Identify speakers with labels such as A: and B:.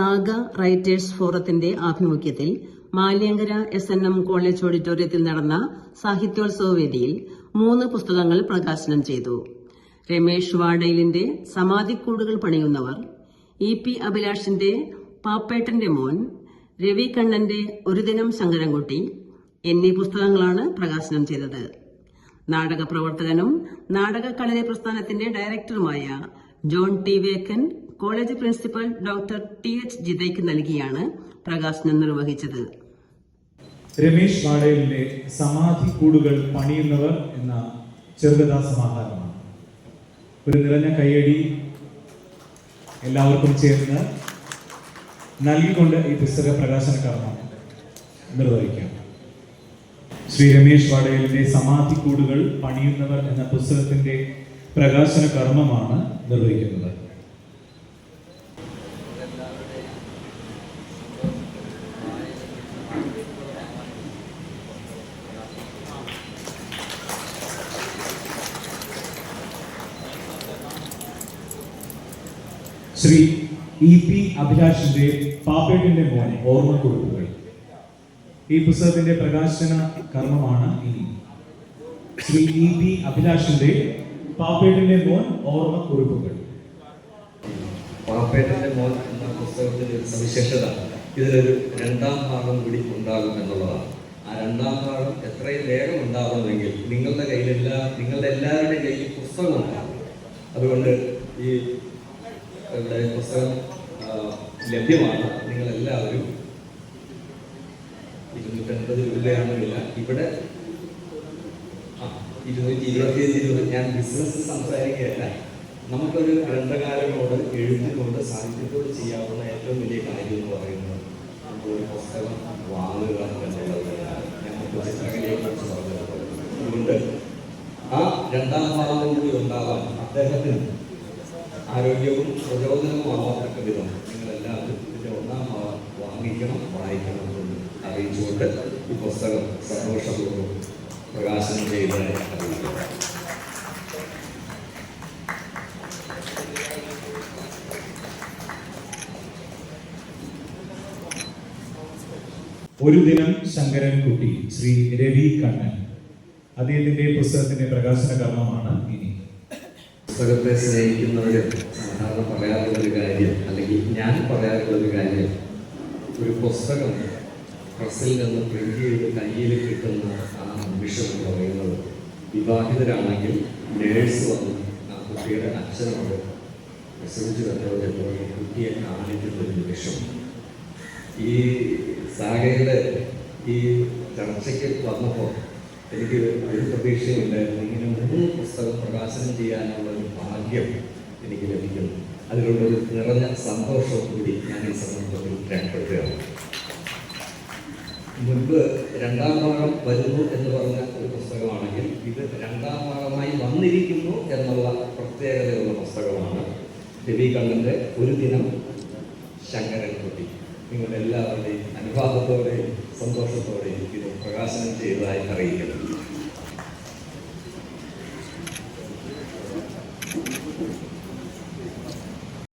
A: Saga writers ഫോറത്തിന്റെ ആഭിമുഖ്യത്തിൽ Maliankara S N M college ഓഡിറ്റോറിയത്തിൽ നടന്ന സാഹിത്യോത്സവ വേദിയിൽ മൂന്ന് പുസ്തകങ്ങൾ പ്രകാശനം ചെയ്തു. രമേഷ് വാഡയിലിന്റെ സമാധിക്കൂടുകൾ പണിയുന്നവർ ഇ പി അഭിലാഷിന്റെ പാപ്പേട്ടന്റെ മോൻ രവി കണ്ണന്റെ ഒരു ദിനം ശങ്കരൻകുട്ടി എന്നീ പുസ്തകങ്ങളാണ് പ്രകാശനം ചെയ്തത്. നാടക പ്രവർത്തകനും നാടക കളരി പ്രസ്ഥാനത്തിന്റെ ഡയറക്ടറുമായ John T vacant college principal doctor T H ജിതയ്ക്ക് നൽകിയാണ് പ്രകാശനം നിർവഹിച്ചത്.
B: രമേശ് വാടയിലിന്റെ സമാധി കൂടുകൾ പണിയുന്നവർ എന്ന ചെറുകഥാ സമാഹാരമാണ്. ഒരു നിറഞ്ഞ കൈയടി എല്ലാവർക്കും ചേർന്ന് നൽകിക്കൊണ്ട് ഈ പുസ്തക പ്രകാശന കർമ്മം നിർവഹിക്കാം. ശ്രീ രമേശ് വാടയിലിന്റെ സമാധി കൂടുകൾ പണിയുന്നവർ എന്ന പുസ്തകത്തിന്റെ പ്രകാശന കർമ്മമാണ് നിർവഹിക്കുന്നത്. ശ്രീ ഇ പി അഭിലാഷിന്റെ പാപ്പേട്ടിന്റെ ഓർമ്മ ഓർമ്മക്കുറിപ്പുകൾ ഈ പുസ്തകത്തിന്റെ പ്രകാശന കർമ്മമാണ് ഇനി. ശ്രീ ഇ പി അഭിലാഷിന്റെ പാപ്പേട്ടിന്റെ മോൻ ഓർമ്മക്കുറിപ്പുകൾ
C: പാപ്പേട്ടിന്റെ മോൻ എന്ന പുസ്തകത്തിന്റെ ഒരു സവിശേഷത ഇതിലൊരു രണ്ടാം ഭാഗം കൂടി ഉണ്ടാകും എന്നുള്ളതാണ്. ആ രണ്ടാം ഭാഗം എത്രയും വേഗം ഉണ്ടാകണമെങ്കിൽ നിങ്ങളുടെ കയ്യിലെല്ലാ നിങ്ങളുടെ എല്ലാവരുടെയും കയ്യിൽ പുസ്തകം ഉണ്ടാകും അതുകൊണ്ട് ഈ ഇവിടെ പുസ്തകം ലഭ്യമാണ് ലഭ്യമാണ്. നിങ്ങളെല്ലാവരും ഇരുന്നൂറ്റൻപത് രൂപയാണ് വില ഇവിടെ ഇരുന്നൂറ്റി ഇരുപത്തിയഞ്ച് രൂപ. ഞാൻ ബിസിനസ് സംസാരിക്കുകയല്ല. നമുക്കൊരു ഗ്രന്ഥകാരനോട് എഴുത്തിനോട് സാഹിത്യത്തോട് ചെയ്യാവുന്ന ഏറ്റവും വലിയ കാര്യം എന്ന് പറയുന്നത് നമുക്ക് ഒരു പുസ്തകം വാങ്ങുക എന്നുള്ളത് തന്നെയാണ്. ഞാൻ മുമ്പ് ചിത്രകലയെ കുറിച്ച് പറഞ്ഞതുപോലെ. അതുകൊണ്ട് ആ രണ്ടാം ഭാഗം കൂടി ഉണ്ടാവാൻ അദ്ദേഹത്തിന് ആരോഗ്യവും പ്രചോദനവുമാവാത്തക്ക വിധം നിങ്ങളെല്ലാവരും ഇതിന്റെ ഒന്നാം വാങ്ങിക്കണം വായിക്കണം എന്ന് അറിയിച്ചുകൊണ്ട് ഈ പുസ്തകം സന്തോഷപൂർവം പ്രകാശനം ചെയ്തതായി അറിയിക്കുക
B: ഒരു ദിനം ശങ്കരൻകുട്ടി ശ്രീ രവി കണ്ണൻ അദ്ദേഹത്തിന്റെ പുസ്തകത്തിന്റെ പ്രകാശന കർമ്മമാണ് ഇനി.
C: പുസ്തകത്തെ സ്നേഹിക്കുന്നവർ സാധാരണ പറയാറുള്ള ഒരു കാര്യം അല്ലെങ്കിൽ ഞാൻ പറയാറുള്ളൊരു കാര്യം ഒരു പുസ്തകം പ്രസിൽ നിന്ന് പ്രിന്റ് ചെയ്ത് കയ്യിൽ കിട്ടുന്ന ആ നിമിഷം എന്ന് പറയുന്നത് വിവാഹിതരാണെങ്കിൽ നേഴ്സ് വന്ന് ആ കുട്ടിയുടെ അച്ഛനോട് പ്രസവിച്ചു കണ്ടവരെ കുട്ടിയെ കാണിക്കുന്ന ഒരു നിമിഷം. ഈ സാഗയുടെ ഈ ചർച്ചയ്ക്ക് വന്നപ്പോൾ എനിക്ക് ഒരു പ്രതീക്ഷയുണ്ടായിരുന്നു. ഇങ്ങനെ പുസ്തകം പ്രകാശനം ചെയ്യാനുള്ള ഒരു ഭാഗ്യം എനിക്ക് ലഭിക്കുന്നു. അതിലുള്ള ഒരു നിറഞ്ഞ സന്തോഷവും കൂടി ഞാൻ ഈ സന്ദർഭത്തിൽ രേഖപ്പെടുത്തുകയാണ്. മുൻപ് രണ്ടാം ഭാഗം വരുന്നു എന്ന് പറഞ്ഞ ഒരു പുസ്തകമാണെങ്കിൽ ഇത് രണ്ടാം ഭാഗമായി വന്നിരിക്കുന്നു എന്നുള്ള പ്രത്യേകതയുള്ള പുസ്തകമാണ് രവി കണ്ണന്റെ ഒരു ദിനം ശങ്കരൻകുട്ടി നിങ്ങൾ എല്ലാവരുടെയും അനുഭാവത്തോടെയും സന്തോഷത്തോടെയും ഇത് പ്രകാശനം ചെയ്തതായി അറിയിക്കുന്നു.